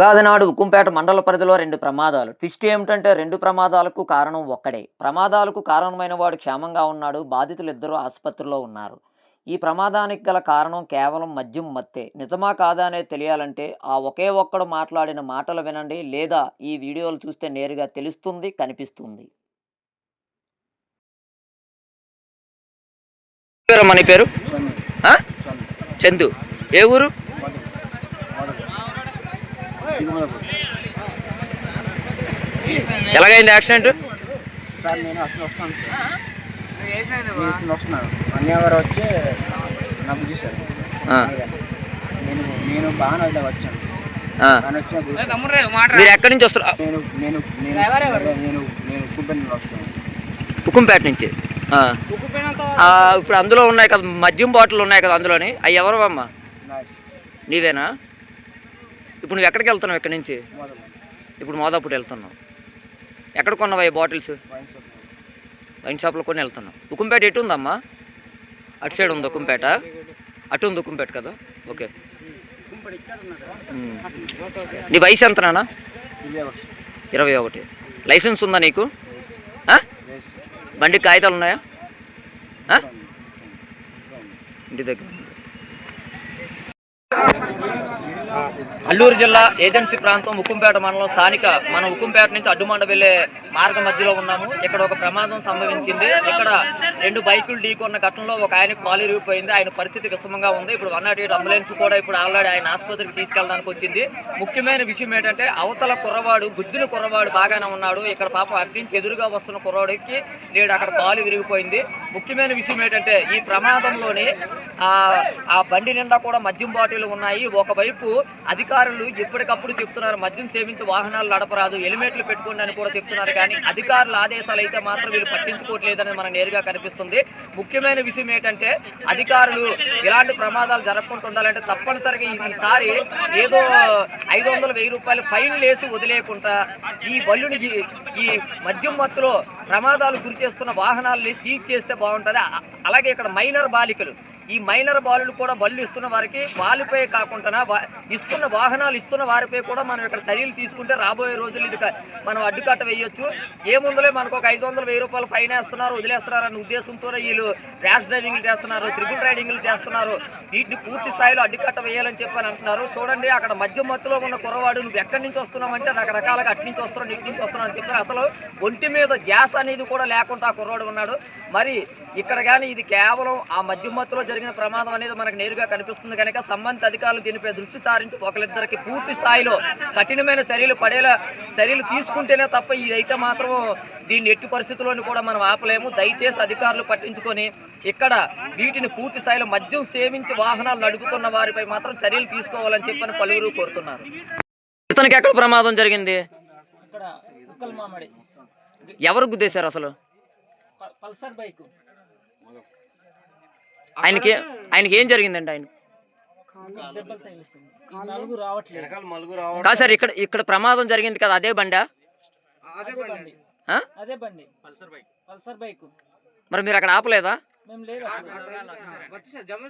ఉగాది నాడు ఉక్కుంపేట మండల పరిధిలో రెండు ప్రమాదాలు. ట్విస్ట్ ఏమిటంటే రెండు ప్రమాదాలకు కారణం ఒక్కడే. ప్రమాదాలకు కారణమైన వాడు క్షేమంగా ఉన్నాడు బాధితులు ఇద్దరు ఆసుపత్రిలో ఉన్నారు. ఈ ప్రమాదానికి గల కారణం కేవలం మద్యం మత్తే. నిజమా కాదా అనేది తెలియాలంటే ఆ ఒకే ఒక్కడు మాట్లాడిన మాటలు వినండి లేదా ఈ వీడియోలు చూస్తే నేరుగా తెలుస్తుంది కనిపిస్తుంది. పేరు మన పేరు? చందు. ఏ ఊరు? ఎలాగైంది యాక్సిడెంట్? సార్ నేను అసలు వస్తాను సార్. వస్తున్నాను. అన్నయ్య వచ్చి నాకు చూశారు. నేను నేను బాగానే వద్ద వచ్చాను. మీరు ఎక్కడి నుంచి వస్తారు? నేను నేను నేను నేను నేను కుప్పని వస్తాను ఉక్కుంపేట నుంచి? ఇప్పుడు అందులో ఉన్నాయి కదా మద్యం బాటిల్ ఉన్నాయి కదా అందులోని. అవి ఎవరు అమ్మా నీవేనా? ఇప్పుడు నువ్వు ఎక్కడికి వెళ్తున్నావు ఇక్కడ నుంచి? ఇప్పుడు మోదాపుటి వెళ్తున్నావు. ఎక్కడ కొన్నావు ఈ బాటిల్స్? వైన్ షాప్లో కొని వెళ్తున్నావు. ఉక్కుంపేట ఎటు ఉందమ్మా? అటు సైడ్ ఉంది ఉక్కుంపేట? అటు ఉంది ఉక్కుంపేట కదా? ఓకే. నీ వయసు ఎంతనా ఇవే ఇరవై ఒకటి. లైసెన్స్ ఉందా నీకు? బండి కాగితాలు ఉన్నాయా? ఇంటి దగ్గర అల్లూరు జిల్లా ఏజెన్సీ ప్రాంతం ఉక్కుంపేట మండలం స్థానిక మనం ఉక్కుంపేట నుంచి అడ్డుమండ వెళ్ళే మార్గ మధ్యలో ఉన్నాము. ఇక్కడ ఒక ప్రమాదం సంభవించింది. ఇక్కడ రెండు బైకులు ఢీకొన్న ఘటనలో ఒక ఆయన కాలు ఇరిగిపోయింది. ఆయన పరిస్థితి విషమంగా ఉంది. ఇప్పుడు వన్ నాట్ ఎయిట్ అంబులెన్స్ కూడా ఇప్పుడు ఆల్రెడీ ఆయన ఆసుపత్రికి తీసుకెళ్ళడానికి వచ్చింది. ముఖ్యమైన విషయం ఏంటంటే అవతల కుర్రవాడు గుద్దిన కుర్రవాడు బాగానే ఉన్నాడు. ఇక్కడ పాపం అట్టించి ఎదురుగా వస్తున్న కుర్రవాడికి నేడు అక్కడ కాలు విరిగిపోయింది. ముఖ్యమైన విషయం ఏంటంటే ఈ ప్రమాదంలోని ఆ బండి నిండా కూడా మద్యం బాటిల్ ఉన్నాయి. ఒకవైపు అధికారులు ఎప్పటికప్పుడు చెప్తున్నారు మద్యం సేవించి వాహనాలు నడపరాదు హెల్మెట్లు పెట్టుకోండి అని కూడా చెప్తున్నారు. కానీ అధికారుల ఆదేశాలు అయితే మాత్రం వీళ్ళు పట్టించుకోవట్లేదని మనకు నేరుగా కనిపిస్తుంది. ముఖ్యమైన విషయం ఏంటంటే అధికారులు ఇలాంటి ప్రమాదాలు జరగకుండా ఉండాలంటే తప్పనిసరిగా ఈసారి ఏదో ఐదు వందల వెయ్యి రూపాయలు ఫైన్ వేసి వదిలేకుండా ఈ బల్లుని ఈ- మద్యం మత్తులో ప్రమాదాలు గురి చేస్తున్న వాహనాలని సీజ్ చేస్తే బాగుంటుంది. అలాగే ఇక్కడ మైనర్ బాలికలు ఈ మైనర్ బాలులు కూడా బళ్ళు ఇస్తున్న వారికి వాళ్ళపై కాకుండా ఇస్తున్న వాహనాలు ఇస్తున్న వారిపై కూడా మనం ఇక్కడ చర్యలు తీసుకుంటే రాబోయే రోజులు ఇది మనం అడ్డుకట్ట వేయొచ్చు. ఏముందలే మనకు ఒక ఐదు వందల వెయ్యి రూపాయలు ఫైన్ వేస్తున్నారు వదిలేస్తున్నారు అన్న ఉద్దేశంతో వీళ్ళు ర్యాష్ డ్రైవింగ్లు చేస్తున్నారు త్రిపుల్ రైడింగ్లు చేస్తున్నారు. వీటిని పూర్తి స్థాయిలో అడ్డుకట్ట వేయాలని చెప్పి అని అంటున్నారు. చూడండి అక్కడ మధ్య మత్తులో ఉన్న కుర్రవాడు నువ్వు ఎక్కడి నుంచి వస్తున్నావు అంటే రకరకాలుగా అటు నుంచి వస్తున్నావు ఇటు నుంచి వస్తున్నావు అని చెప్పారు అసలు ఒంటి మీద గ్యాస్ అనేది కూడా లేకుండా ఆ కుర్రవాడు ఉన్నాడు. మరి ఇక్కడ కానీ ఇది కేవలం ఆ మధ్య మత్తులో జరిగిన ప్రమాదం అనేది మనకు నేరుగా కనిపిస్తుంది కనుక సంబంధిత అధికారులు దీనిపై దృష్టి సారించి ఒకరిద్దరికి పూర్తి స్థాయిలో కఠినమైన చర్యలు పడేలా చర్యలు తీసుకుంటేనే తప్ప ఇదైతే మాత్రం దీన్ని ఎట్టి పరిస్థితుల్లోనూ కూడా మనం ఆపలేము. దయచేసి అధికారులు పట్టించుకొని ఇక్కడ వీటిని పూర్తి స్థాయిలో మద్యం సేవించి వాహనాలు నడుపుతున్న వారిపై మాత్రం చర్యలు తీసుకోవాలని చెప్పని పలువురు కోరుతున్నారు. ఇతనికి ఎక్కడ ప్రమాదం జరిగింది? ఎవరు గుద్దేశారు అసలు? Pulsar bike. ఆయనకి ఆయనకి ఏం జరిగిందండి ఆయన? కాదు సార్ ఇక్కడ ఇక్కడ ప్రమాదం జరిగింది కదా అదే బండా? అదే బండి ఆ? అదే బండి. Pulsar bike. Pulsar bike. మరి మీరు అక్కడ ఆపలేదా? జమ